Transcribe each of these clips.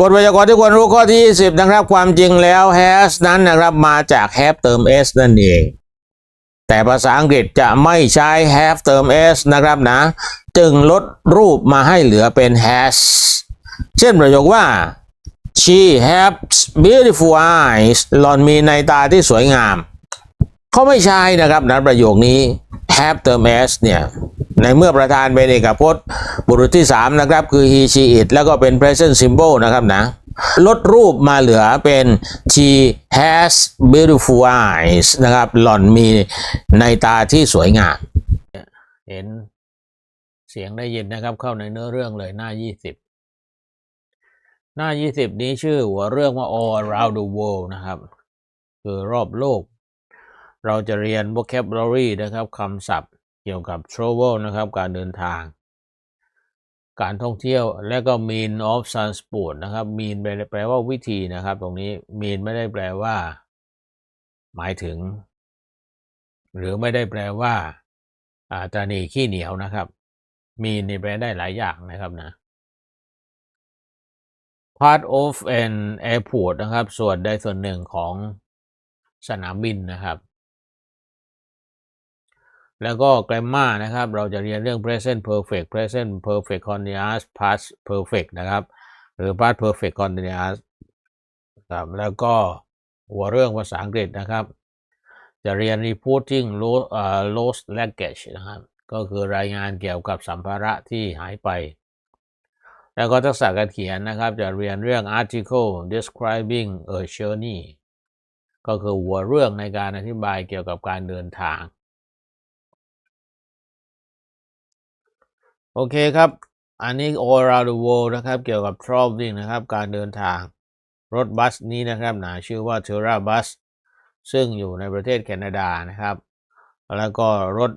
กฎไวยากรณ์ที่ควรรู้ข้อที่ 20 นะครับ ความจริงแล้ว has นั้นนะครับมาจาก have เติม s นั่นเอง แต่ภาษาอังกฤษจะไม่ใช้ have เติม s นะครับนะ จึงลดรูปมาให้เหลือเป็น has เช่นประโยคว่า she has beautiful eyes หล่อนมีในตาที่สวยงาม เขาไม่ใช้นะครับนะประโยคนี้ have เติม s เนี่ยในเมื่อประธานเป็นเอกพจน์ บุรุษที่ 3 นะครับ คือ he she it แล้วก็เป็น present simple นะครับนะ ลดรูปมาเหลือเป็น she has beautiful eyes นะครับ หล่อนมีในตาที่สวยงาม เห็นเสียงได้ยินนะครับ เข้าในเนื้อเรื่องเลยหน้า 20 หน้า 20 นี้ชื่อหัวเรื่องว่า all around the world นะครับ คือรอบโลก เราจะเรียน vocabulary นะครับคำศัพท์เกี่ยวกับ travel นะครับ การเดินทาง การท่องเที่ยวและก็ mean of transport นะครับ mean แปลแปลว่าวิธีนะครับ ตรงนี้ mean ไม่ได้แปลว่า หมายถึง หรือไม่ได้แปลว่าอาตาหนีขี้เหนียวนะครับ mean นี่แปลได้หลายอย่างนะครับนะ part of an airport นะครับ ส่วนใดส่วนหนึ่งของสนามบินนะครับ แล้วก็ grammar นะครับ เราจะเรียนเรื่อง present perfect present perfect continuous past perfect นะครับ หรือ past perfect continuous ครับแล้วก็หัวเรื่องภาษาอังกฤษนะครับ จะเรียน reporting lost lost luggage นะครับ ก็คือรายงานเกี่ยวกับสัมภาระที่หายไป แล้วก็ทักษะการเขียนนะครับ จะเรียนเรื่อง article describing a journey ก็คือหัวเรื่องในการอธิบายเกี่ยวกับการเดินทาง โอเคครับ อันนี้ all around the world นะครับ เกี่ยวกับ traveling นะครับ การเดินทาง รถบัสนี้นะครับหนาชื่อว่า t e r r a Bus ซึ่งอยู่ในประเทศแคนาดานะครับ แล้วก็รถ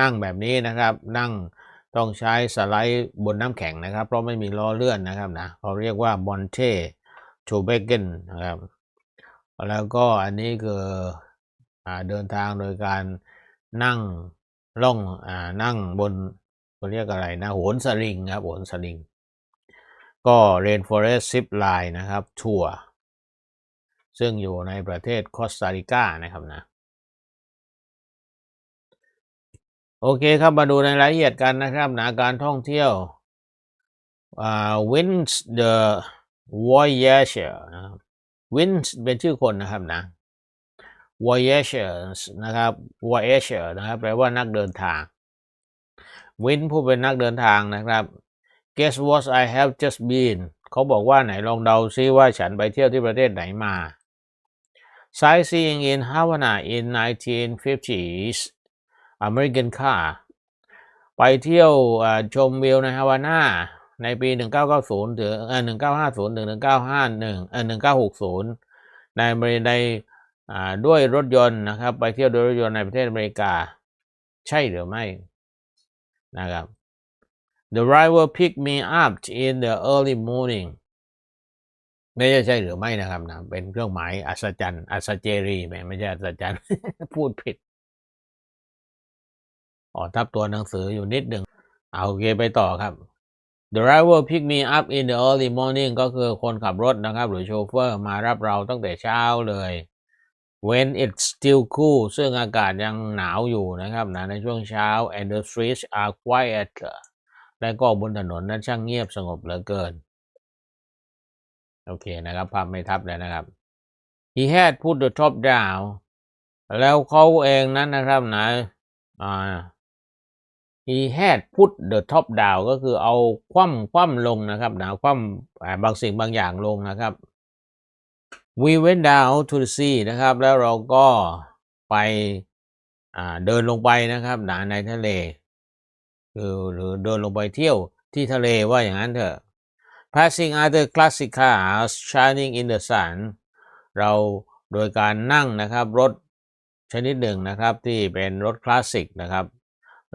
นั่งแบบนี้นะครับ นั่งต้องใช้สไลด์บนน้ำแข็งนะครับ เพราะไม่มีล้อเลื่อนนะครับนะเขาเรียกว่า Monte t o b a g e n นะครับ แล้วก็อันนี้คืออเดินทางโดยการนั่งล่องอนั่งบน เขาเรียกอะไรนะโหนสลิงครับโหนสลิง ก็ Rainforest Zip Line นะครับทัวร์ซึ่งอยู่ในประเทศคอสตาริกานะครับนะโอเคครับมาดูในรายละเอียดกันนะครับนะการท่องเที่ยวอ่า Wins the Voyager นะครับ Wins เป็นชื่อคนนะครับนะ Voyagers นะครับ Voyager นะครับแปลว่านักเดินทาง Win ผู้เป็นนักเดินทางนะครับ Guess what I have just been เขาบอกว่าไหนลองเดาซิว่าฉันไปเที่ยวที่ประเทศไหนมา Sightseeing in Havana in 1950s American car ไปเที่ยวชมวิวในฮาวาน่าในปี 1990 ถึงเอ่อ1950 ถึง 1951 เอ่อ1960 ในอเมริในด้วยรถยนต์นะครับ ไปเที่ยวโดยรถยนต์ในประเทศอเมริกา ใช่หรือไม่ นะครับ The driver picked me up in the early morning ไม่ใช่ใช่หรือไม่นะครับนะเป็นเครื่องหมายอัศจรรย์อัศเจรีแหมไม่ใช่อัศจรรย์พูดผิดอ๋อทับตัวหนังสืออยู่นิดหนึ่งเอาโอเคไปต่อครับ The driver picked me up in the early morning ก็คือคนขับรถนะครับ หรือโชเฟอร์มารับเราตั้งแต่เช้าเลย when it's still cool ซึ่งอากาศยังหนาวอยู่นะครับนะในช่วงเช้า and the streets are quiet และก็บนถนนนั้นช่างเงียบสงบเหลือเกิน โอเคนะครับ ภาพไม่ทับเลยนะครับ he had put the top down แล้วเขาเองนั้นนะครับนะอ่า he had put the top down ก็คือเอาคว่ำคว่ำลงนะครับนะคว่ำบางสิ่งบางอย่างลงนะครับ we went down to the sea นะครับ แล้วเราก็ไปเดินลงไปนะครับหนะในทะเลคือหรือเดินลงไปเที่ยวที่ทะเลว่าอย่างนั้นเถอะ passing other classic cars shining in the sun เราโดยการนั่งนะครับรถชนิดหนึ่งนะครับที่เป็นรถคลาสสิกนะครับ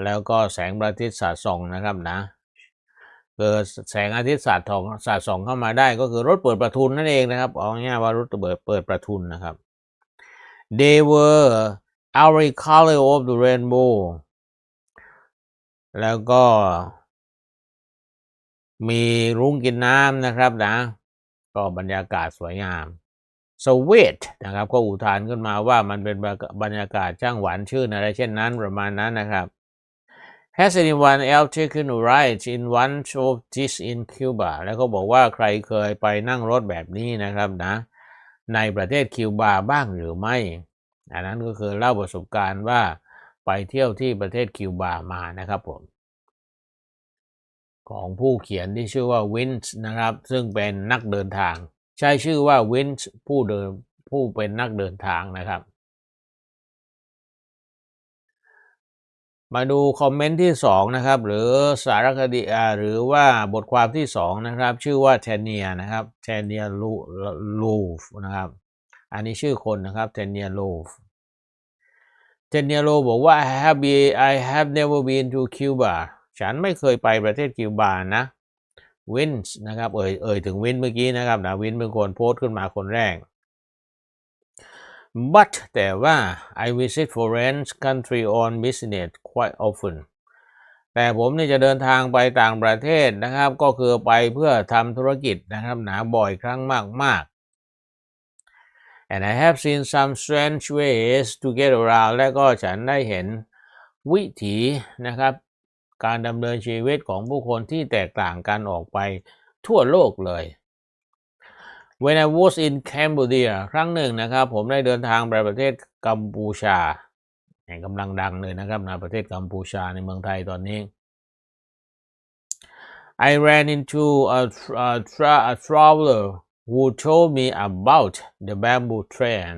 แล้วก็แสงพระอาทิตย์สาดส่องนะครับนะ เกิดแสงอาทิตย์สาดส่องสาดส่องเข้ามาได้ก็คือรถเปิดประทุนนั่นเองนะครับเอาง่ายว่ารถเปิดเปิดประทุนนะครับ they were every color of the rainbow แล้วก็มีรุ้งกินน้ำนะครับนะ ก็บรรยากาศสวยงามสวีทนะครับ ก็อุทานขึ้นมาว่ามันเป็นบรรยากาศช่างหวานชื่นอะไรเช่นนั้นประมาณนั้นนะครับ Has anyone else taken a ride in one of this in Cuba แล้วก็บอกว่าใครเคยไปนั่งรถแบบนี้นะครับนะ ในประเทศคิวบาบ้างหรือไม่ อันนั้นก็คือเล่าประสบการณ์ว่าไปเที่ยวที่ประเทศคิวบามานะครับผม ของผู้เขียนที่ชื่อว่าวินส์นะครับ ซึ่งเป็นนักเดินทาง ใช้ชื่อว่าวินส์ผู้เดินผู้เป็นนักเดินทางนะครับ มาดูคอมเมนต์ที่สองนะครับ หรือสารคดีหรือว่าบทความที่สองนะครับ ชื่อว่าเทเนียนะครับเทเนียลูลูฟนะครับ อันนี้ชื่อคนนะครับเทเนียลูฟเทเนียโลบอกว่า I have been I have never been to Cuba ฉันไม่เคยไปประเทศคิวบานะวินส์นะครับเอ่ยเอ่ยถึงวินเมื่อกี้นะครับนะวินเป็นคนโพสต์ขึ้นมาคนแรก but แต่ว่า I visit foreign country on business quite often แต่ผมนี่จะเดินทางไปต่างประเทศนะครับ ก็คือไปเพื่อทำธุรกิจนะครับ หนาบ่อยครั้งมาก ๆ and I have seen some strange ways to get around และก็ฉันได้เห็นวิถีนะครับ การดำเนินชีวิตของผู้คนที่แตกต่างกันออกไปทั่วโลกเลย When I was in Cambodia ครั้งหนึ่งนะครับ ผมได้เดินทางไปประเทศกัมพูชา กำลังดังเลยนะครับในประเทศกัมพูชาในเมืองไทยตอนนี้ I ran into a, a, tra a traveler who told me about the bamboo train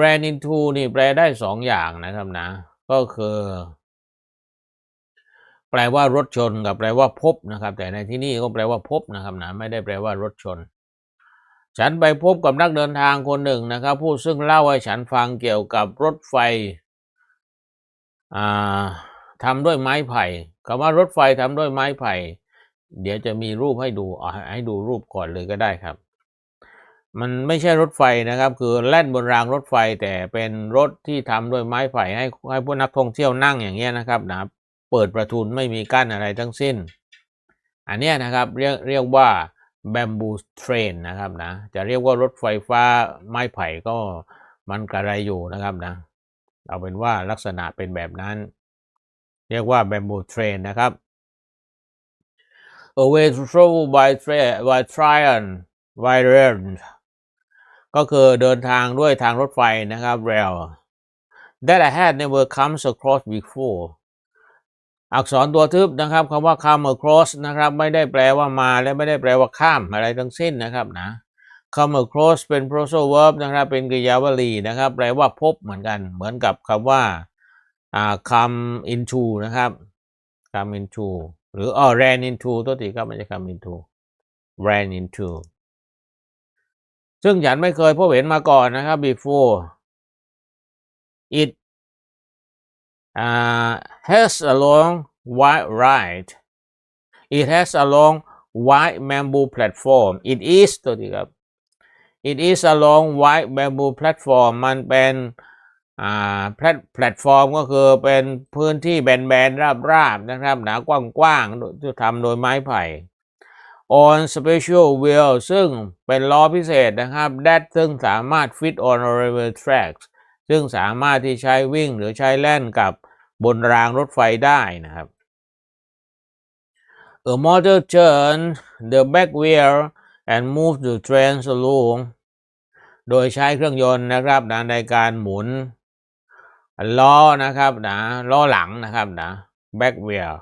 ran into นี่แปลได้สองอย่างนะครับนะ ก็คือ แปลว่ารถชนกับแปลว่าพบนะครับ แต่ในที่นี่ก็แปลว่าพบนะครับนะไม่ได้แปลว่ารถชนฉันไปพบกับนักเดินทางคนหนึ่งนะครับ ผู้ซึ่งเล่าให้ฉันฟังเกี่ยวกับรถไฟ ทำด้วยไม้ไผ่คำว่ารถไฟทำด้วยไม้ไผ่ เดี๋ยวจะมีรูปให้ดูให้ดูรูปก่อนเลยก็ได้ครับ มันไม่ใช่รถไฟนะครับ คือแล่นบนรางรถไฟแต่เป็นรถที่ทำด้วยไม้ไผ่ให้ให้พวกนักท่องเที่ยวนั่งอย่างเงี้ยนะครับนะเปิดประทุนไม่มีกั้นอะไรทั้งสิ้น อันนี้นะครับเรียกเรียกว่า bamboo train นะครับนะจะเรียกว่ารถไฟฟ้าไม้ไผ่ก็มันกระไรอยู่นะครับนะ เอาเป็นว่าลักษณะเป็นแบบนั้น เรียกว่า bamboo train นะครับ a way to travel by train by train by rail ก็คือเดินทางด้วยทางรถไฟนะครับ rail that I had never come across before อักษรตัวทึบนะครับคำว่า come across นะครับ ไม่ได้แปลว่ามาและไม่ได้แปลว่าข้ามอะไรทั้งสิ้นนะครับนะ come across เป็น phrasal verb นะครับ เป็นกริยาวลีนะครับ แปลว่าพบเหมือนกัน เหมือนกับคำว่า come into นะครับ come into หรืออ๋อ ran into ตัวทีครับไม่ใช่ come into ran into ซึ่งฉันไม่เคยพบเห็นมาก่อนนะครับ before it uh, has a long white ride it has a long white bamboo platform it is ตัวทีครับ it is a long white bamboo platform มันเป็นอ่าแพลตแพลตฟอร์มก็คือเป็นพื้นที่แบนๆ ราบๆ นะครับ หนากว้างๆที่ทำโดยไม้ไผ่ on special wheel ซึ่งเป็นล้อพิเศษนะครับ that ซึ่งสามารถ fit on railway tracks ซึ่งสามารถที่ใช้วิ่งหรือใช้แล่นกับบนรางรถไฟได้นะครับ A motor turn the back wheel and move the train along โดยใช้เครื่องยนต์นะครับนะในการหมุน ล้อนะครับนะล้อหลังนะครับนะ back wheel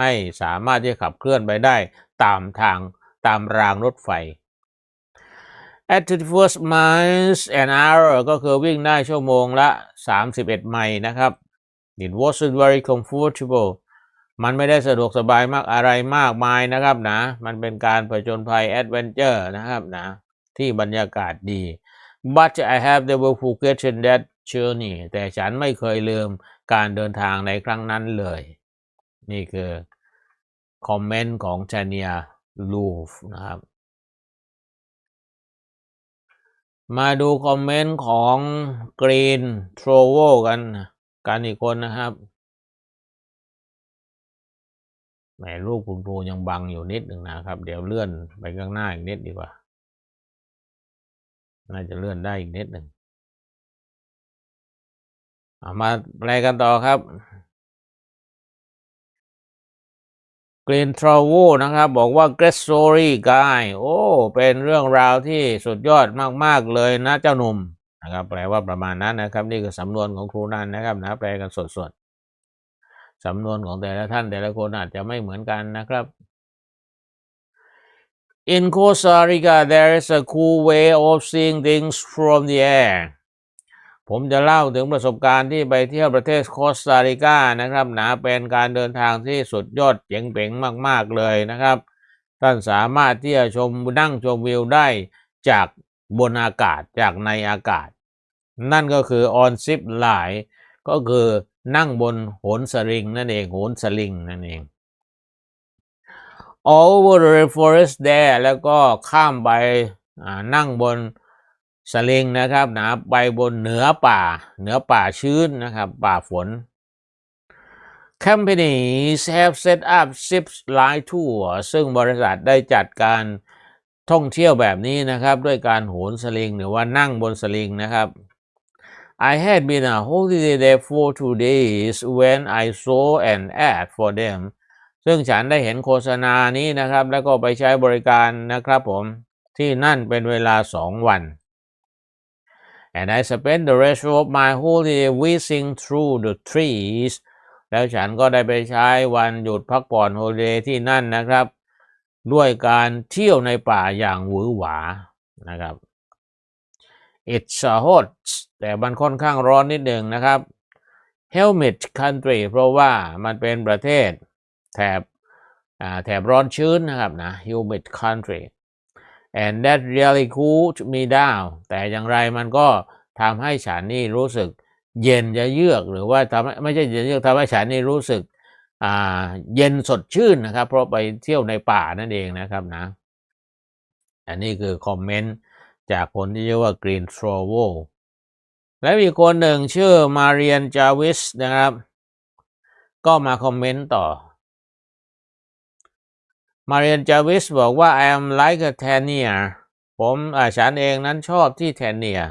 ให้สามารถที่จะขับเคลื่อนไปได้ตามทางตามรางรถไฟ at 31 miles an hour ก็คือวิ่งได้ชั่วโมงละ 31 ไมล์นะครับ it wasn't very comfortable มันไม่ได้สะดวกสบายมากอะไรมากมายนะครับนะ มันเป็นการผจญภัยแอดเวนเจอร์นะครับนะ ที่บรรยากาศดี but I have never forgotten that journey แต่ฉันไม่เคยลืมการเดินทางในครั้งนั้นเลย นี่คือคอมเมนต์ของชาเนียลูฟนะครับ มาดูคอมเมนต์ของกรีนโทรโวกัน กันอีกคนนะครับ หมรูปคุณครูยังบังอยู่นิดหนึ่งนะครับ เดี๋ยวเลื่อนไปข้างหน้าอีกนิดดีกว่า น่าจะเลื่อนได้อีกนิดหนึ่งเอามาแปลกันต่อครับกรีนทราโวนะครับ บอกว่า Great Story Guy โอ้ เป็นเรื่องราวที่สุดยอดมาก ๆ เลยนะเจ้าหนุ่มนะครับ แปลว่าประมาณนั้นนะครับ นี่คือสำนวนของครูนันนะครับนะ แปลกันสดๆ สำนวนของแต่ละท่านแต่ละคนอาจจะไม่เหมือนกันนะครับ In Costa Rica there is a cool way of seeing things from the air ผมจะเล่าถึงประสบการณ์ที่ไปเที่ยวประเทศโคสตาริกานะครับ หนะเป็นการเดินทางที่สุดยอดเจ๋งเป๋งมาก ๆ เลยนะครับ ท่านสามารถที่จะชมนั่งชมวิวได้จากบนอากาศจากในอากาศ นั่นก็คือออนซิปไลน์ก็คือ นั่งบนโหนสลิงนั่นเองโหนสลิงนั่นเอง over the forest there แล้วก็ข้ามไปนั่งบนสลิงนะครับนะไปบนเหนือป่า เหนือป่าชื้นนะครับ ป่าฝน Companies have set up ships line tour ซึ่งบริษัทได้จัดการท่องเที่ยวแบบนี้นะครับ ด้วยการโหนสลิงหรือว่านั่งบนสลิงนะครับ I had been on holiday there for two days when I saw an ad for them ซึ่งฉันได้เห็นโฆษณานี้นะครับ แล้วก็ไปใช้บริการนะครับผมที่นั่นเป็นเวลาสองวัน and I spent the rest of my holiday whizzing through the trees แล้วฉันก็ได้ไปใช้วันหยุดพักผ่อนโฮลิเดย์ที่นั่นนะครับ ด้วยการเที่ยวในป่าอย่างหวือหวานะครับ It's a hot แต่มันค่อนข้างร้อนนิดหนึ่งนะครับ Helmet country เพราะว่ามันเป็นประเทศแถบแถบร้อนชื้นนะครับนะ Humid country and that really cooled me down แต่อย่างไรมันก็ทำให้ฉันนี่รู้สึกเย็นจะเยือกหรือว่าทำไม่ใช่เย็นเยือกทำให้ฉันนี่รู้สึกอ่าเย็นสดชื่นนะครับ เพราะไปเที่ยวในป่านั่นเองนะครับนะ อันนี้คือคอมเมนต์ จากคนที่ชื่อว่า Green t r o w e l และมีคนหนึ่งชื่อมาเรียนจาวิสนะครับ ก็มาคอมเมนต์ต่อ มาเรียนจาวิสบอกว่า I am like a tannier ผมฉันเองนั้นชอบที่แทนเนีย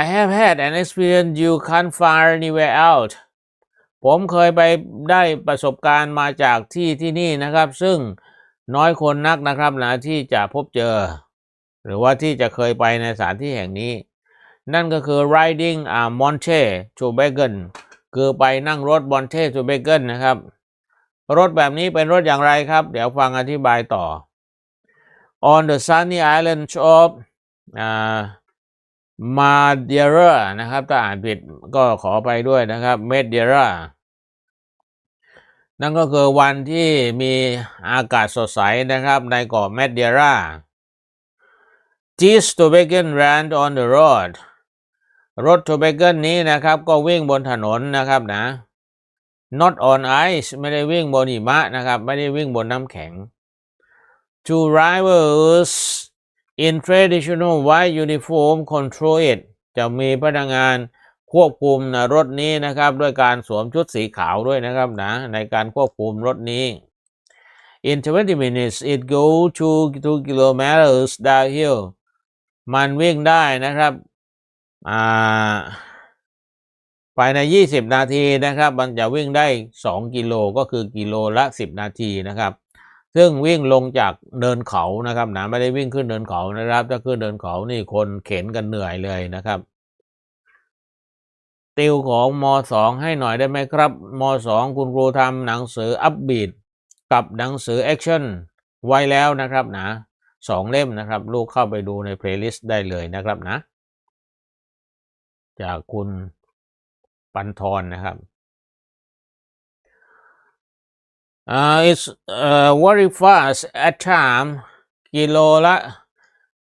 I have had an experience you can't find anywhere out ผมเคยไปได้ประสบการณ์มาจากที่ที่นี่นะครับ ซึ่ง น้อยคนนักนะครับนะที่จะพบเจอ หรือว่าที่จะเคยไปในสถานที่แห่งนี้ นั่นก็คือ riding a Monte to b a g a n คือไปนั่งรถ Monte to b a g a n นะครับ รถแบบนี้เป็นรถอย่างไรครับ เดี๋ยวฟังอธิบายต่อ on the sunny island of อ่ามาเดียร่นะครับ ถ้าอ่านผิดก็ขอไปด้วยนะครับเมดเดียร่ นั่นก็คือวันที่มีอากาศสดใสนะครับในเกาะเมดเดร่า This to begin ran on the road รถ to begin นี้นะครับก็วิ่งบนถนนนะครับนะ not on ice ไม่ได้วิ่งบนหิมะนะครับ ไม่ได้วิ่งบนน้ำแข็ง Two drivers in traditional white uniform control it จะมีพนักงาน ควบคุมนะรถนี้นะครับ ด้วยการสวมชุดสีขาวด้วยนะครับนะในการควบคุมรถนี้ in 20 minutes it go to 2 kilometers downhill มันวิ่งได้นะครับอ่าภายใน 20 นาทีนะครับ มันจะวิ่งได้ 2 กิโลก็คือกิโลละ 10 นาทีนะครับ ซึ่งวิ่งลงจากเดินเขานะครับนะไม่ได้วิ่งขึ้นเดินเขานะครับ ถ้าขึ้นเดินเขานี่คนเข็นกันเหนื่อยเลยนะครับ ติวของมสองให้หน่อยได้ไหมครับมสองคุณครูทำหนังสืออัพบีดกับหนังสือแอคชั่นไว้แล้วนะครับนะสองเล่มนะครับ ลูกเข้าไปดูในเพลย์ลิสต์ได้เลยนะครับนะ จากคุณปันทรนนะครับ uh, it's uh, very fast at time กิโลละ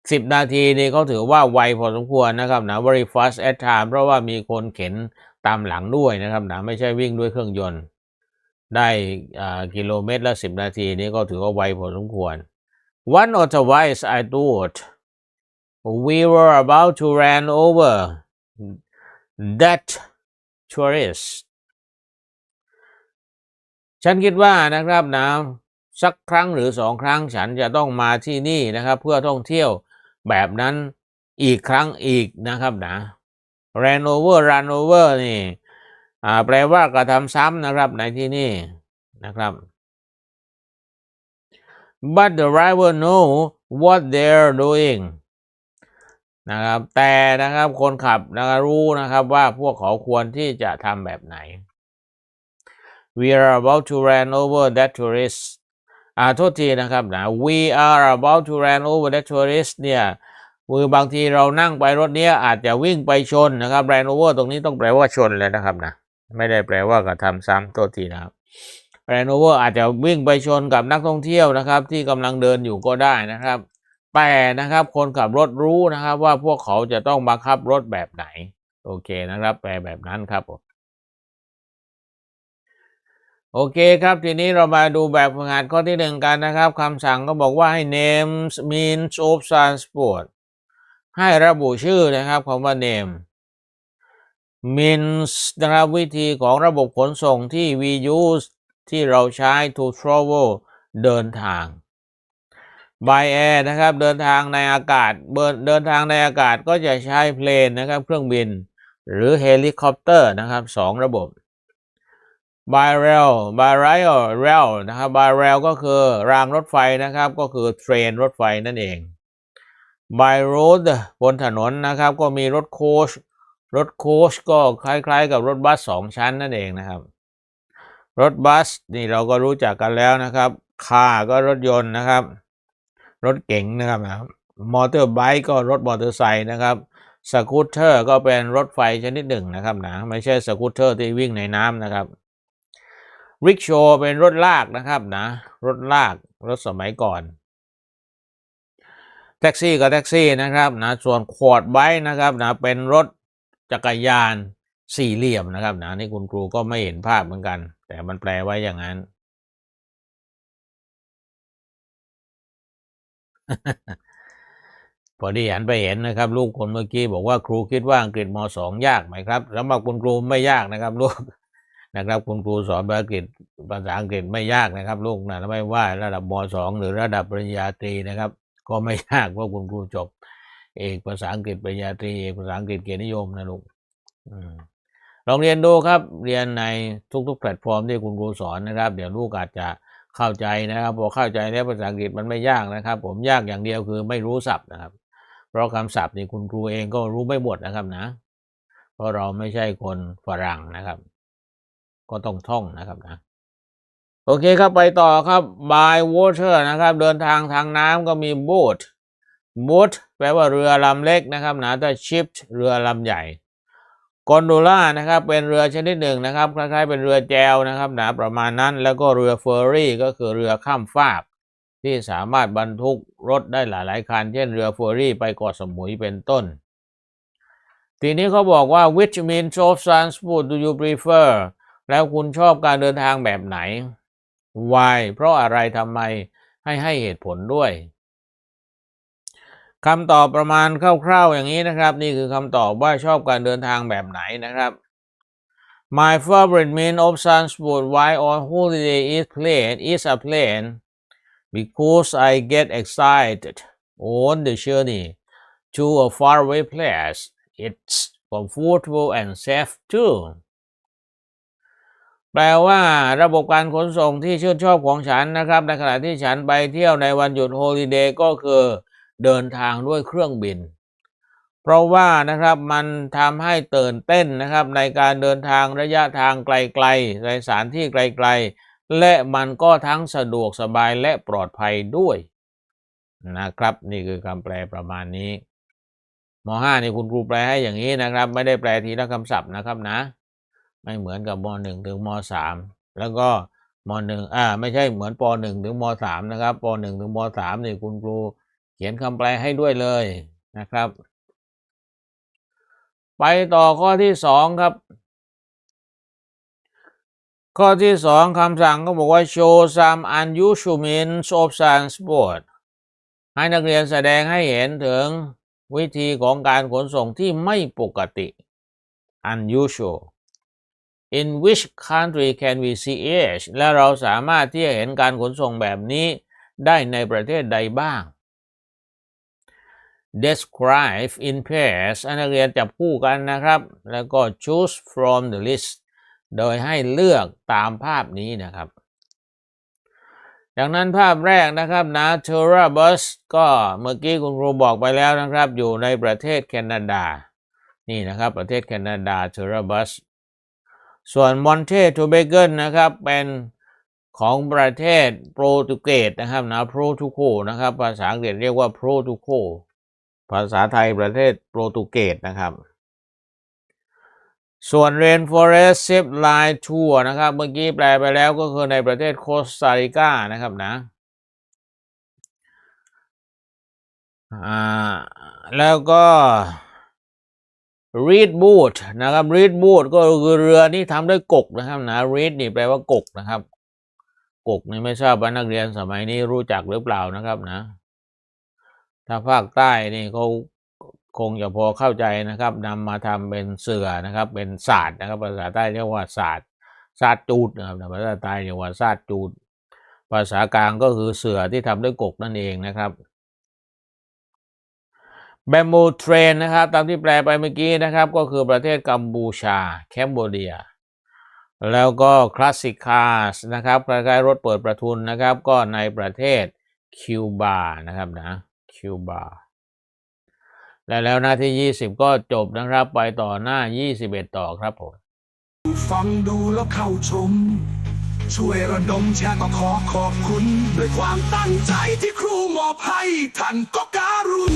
สิบนาทีนี่เขาถือว่าไวพอสมควรนะครับนะ very fast at time เพราะว่ามีคนเข็นตามหลังด้วยนะครับนะไม่ใช่วิ่งด้วยเครื่องยนต์ ได้กิโลเมตรละสิบนาทีนี้ก็ถือว่าไวพอสมควร one or twice I thought we were about to run over that tourist ฉันคิดว่านะครับนะสักครั้งหรือสองครั้งฉันจะต้องมาที่นี่นะครับ เพื่อท่องเที่ยว แบบนั้นอีกครั้งอีกนะครับนะ ran over run over นี่แปลว่ากระทำซ้ำนะครับในที่นี่นะครับ but the driver know what they're doing นะครับแต่นะครับคนขับนะครับรู้นะครับว่าพวกเขาควรที่จะทำแบบไหน we are about to run over that tourist อ่าโทษทีนะครับนะ we are about to run over that tourist เนี่ยมือบางทีเรานั่งไปรถเนี้ยอาจจะวิ่งไปชนนะครับ ran over ตรงนี้ต้องแปลว่าชนเลยนะครับนะไม่ได้แปลว่ากระทำซ้ำโทษทีนะครับ ran over อาจจะวิ่งไปชนกับนักท่องเที่ยวนะครับ ที่กำลังเดินอยู่ก็ได้นะครับแต่นะครับคนขับรถรู้นะครับว่าพวกเขาจะต้องบังคับรถแบบไหน โอเคนะครับแปลแบบนั้นครับผม โอเคครับ ทีนี้เรามาดูแบบฝึกหัดข้อที่หนึ่งกันนะครับคำสั่งก็บอกว่าให้ names means of transport ให้ระบุชื่อนะครับคำว่า name means นะครับวิธีของระบบขนส่งที่ we use ที่เราใช้ to travel เดินทาง by air นะครับเดินทางในอากาศเดินทางในอากาศก็จะใช้เพลนนะครับเครื่องบิน หรือเฮลิคอปเตอร์นะครับสองระบบ by rail by rail rail นะครับ by rail ก็คือรางรถไฟนะครับ ก็คือเทรนรถไฟนั่นเอง by road บนถนนนะครับ ก็มีรถโคชรถโคชก็คล้ายๆ กับรถบัสสองชั้นนั่นเองนะครับ รถบัสนี่เราก็รู้จักกันแล้วนะครับคาก็รถยนต์นะครับ รถเก๋งนะครับมอเตอร์ไบค์ก็รถมอเตอร์ไซค์นะครับสกูตเตอร์ก็เป็นรถไฟชนิดหนึ่งนะครับนะไม่ใช่สกูตเตอร์ที่วิ่งในน้ำนะครับ ริกโชเป็นรถลากนะครับนะ รถลากรถสมัยก่อน แท็กซี่กับแท็กซี่นะครับนะส่วนขวดไบค์นะครับนะเป็นรถจักรยานสี่เหลี่ยมนะครับนะนี่คุณครูก็ไม่เห็นภาพเหมือนกัน แต่มันแปลไว้อย่างนั้น พอดีหันไปเห็นนะครับ ลูกคนเมื่อกี้บอกว่าครูคิดว่าอังกฤษมสองยากไหมครับสำหรับคุณครูไม่ยากนะครับลูก นะครับคุณครูสอนภาษาอังกฤษภาษาอังกฤษไม่ยากนะครับลูกนะไม่ว่าระดับมสองหรือระดับปริญญาตรีนะครับ ก็ไม่ยากเพราะคุณครูจบ เอกภาษาอังกฤษปริญญาตรีเอกภาษาอังกฤษเกียรตินิยมนะลูกลองเรียนดูครับ เรียนในทุก ๆ แพลตฟอร์มที่คุณครูสอนนะครับ เดี๋ยวลูกอาจจะเข้าใจนะครับพอเข้าใจแล้วภาษาอังกฤษมันไม่ยากนะครับ ผมยากอย่างเดียวคือไม่รู้ศัพท์นะครับ เพราะคำศัพท์นี่คุณครูเองก็รู้ไม่หมดนะครับนะ เพราะเราไม่ใช่คนฝรั่งนะครับ ก็ต้องท่องนะครับนะโอเคครับไปต่อครับ by water นะครับ เดินทางทางน้ำก็มี boat boat แปลว่าเรือลำเล็กนะครับนะถ้า ship เรือลำใหญ่ gondola นะครับเป็นเรือชนิดหนึ่งนะครับคล้ายๆเป็นเรือแจวนะครับนะประมาณนั้นแล้วก็เรือเฟอร์รี่ ก็คือเรือข้ามฟากที่สามารถบรรทุกรถได้หลายๆคัน เช่นเรือเฟอร์รี่ไปเกาะสมุยเป็นต้น ทีนี้เขาบอกว่า which means of transport do you prefer แล้วคุณชอบการเดินทางแบบไหน why เพราะอะไรทำไมให้ให้เหตุผลด้วยคำตอบประมาณคร่าวๆอย่างนี้นะครับ นี่คือคำตอบว่าชอบการเดินทางแบบไหนนะครับ My favorite mean of transport while on holiday is plane is a plane because I get excited on the journey to a faraway place. It's comfortable and safe too. แปลว่าระบบการขนส่งที่ชื่นชอบของฉันนะครับ ในขณะที่ฉันไปเที่ยวในวันหยุดโฮลิเดย์ก็คือเดินทางด้วยเครื่องบิน เพราะว่านะครับมันทำให้ตื่นเต้นนะครับในการเดินทางระยะทางไกลๆในสถานที่ไกลๆ และมันก็ทั้งสะดวกสบายและปลอดภัยด้วยนะครับ นี่คือคำแปลประมาณนี้ม .5 นี่คุณครูแปลให้อย่างนี้นะครับ ไม่ได้แปลทีละคำศัพท์นะครับนะ ไม่เหมือนกับม .1 ถึงม .3 แล้วก็ม .1 อ่า ไม่ใช่เหมือนป .1 ถึงม .3 นะครับป .1 ถึงม .3 นี่คุณครูเขียนคำแปลให้ด้วยเลยนะครับ ไปต่อข้อที่สองครับ ข้อที่สองคำสั่งก็บอกว่า show some unusual means of transport ให้นักเรียนแสดงให้เห็นถึงวิธีของการขนส่งที่ไม่ปกติ unusual in which country can we see it และเราสามารถที่จะเห็นการขนส่งแบบนี้ได้ในประเทศใดบ้าง describe in pairs อันนักเรียนจับคู่กันนะครับ แล้วก็ choose from the list โดยให้เลือกตามภาพนี้นะครับ ดังนั้นภาพแรกนะครับ Natura Bus ก็เมื่อกี้คุณครูบอกไปแล้วนะครับ อยู่ในประเทศแคนาดา นี่นะครับประเทศแคนาดา Natura Bus ส่วน Monte t o b a g o นะครับเป็นของประเทศโปรตุเกสนะครับนะโปรตุโกนะครับ ภาษาอังกฤษเรียกว่าโปรตุโกภาษาไทยประเทศโปรตุเกสนะครับ ส่วน Rainforest Zip Line Tour นะครับ เมื่อกี้แปลไปแล้วก็คือในประเทศโคสตาริกานะครับนะอ่าแล้วก็ Reed Boat นะครับ Reed Boat ก็คือเรือที่ทำด้วยกกนะครับนะ Reed นี่แปลว่ากกนะครับ กกนี่ไม่ทราบว่านักเรียนสมัยนี้รู้จักหรือเปล่านะครับนะ ถ้าภาคใต้นี่เขาคงจะพอเข้าใจนะครับนำมาทำเป็นเสือนะครับ เป็นศาสตร์นะครับ ภาษาใต้เรียกว่าศาสตร์ศาสตร์จูดนะครับภาษาใต้เรียกว่าศาสตร์จูด ภาษากลางก็คือเสือที่ทำด้วยกกนั่นเองนะครับ แบมูเทรนนะครับ ตามที่แปลไปเมื่อกี้นะครับ ก็คือประเทศกัมพูชา แคนเบเดีย แล้วก็คลาสสิกคาสนะครับคล้ายๆรถเปิดประทุนนะครับ ก็ในประเทศคิวบานะครับนะคิวบาและแล้วหน้าที่ 20 ก็จบนะครับ ไปต่อหน้า 21 ต่อครับผมฟังดูแล้วเข้าชม ช่วยระดมแชร์ก็ขอขอบคุณ ด้วยความตั้งใจที่ครูมอบให้ท่านก็การุณ